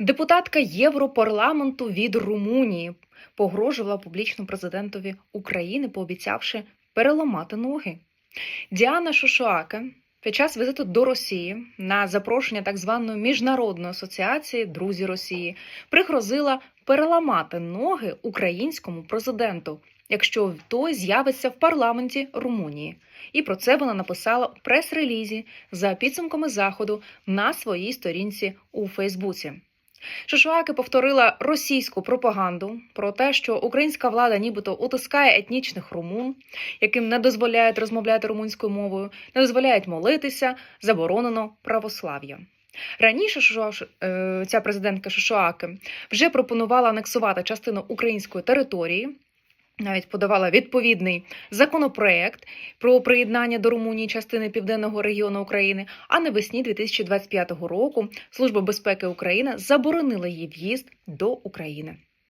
Депутатка Європарламенту від Румунії погрожувала публічно президентові України, пообіцявши переламати ноги. Діана Шушуаке під час візиту до Росії на запрошення так званої міжнародної асоціації Друзі Росії пригрозила переламати ноги українському президенту, якщо той з'явиться в парламенті Румунії. І про це вона написала у прес-релізі за підсумками заходу на своїй сторінці у Фейсбуці. Шишуаки повторила російську пропаганду про те, що українська влада нібито утискає етнічних румун, яким не дозволяють розмовляти румунською мовою, не дозволяють молитися, заборонено православ'я. Раніше е, ця президентка Шишуаки вже пропонувала анексувати частину української території. Навіть подавала відповідний законопроект про приєднання до Румунії частини південного регіону України. А навесні 2025 року Служба безпеки України заборонила її в'їзд до України.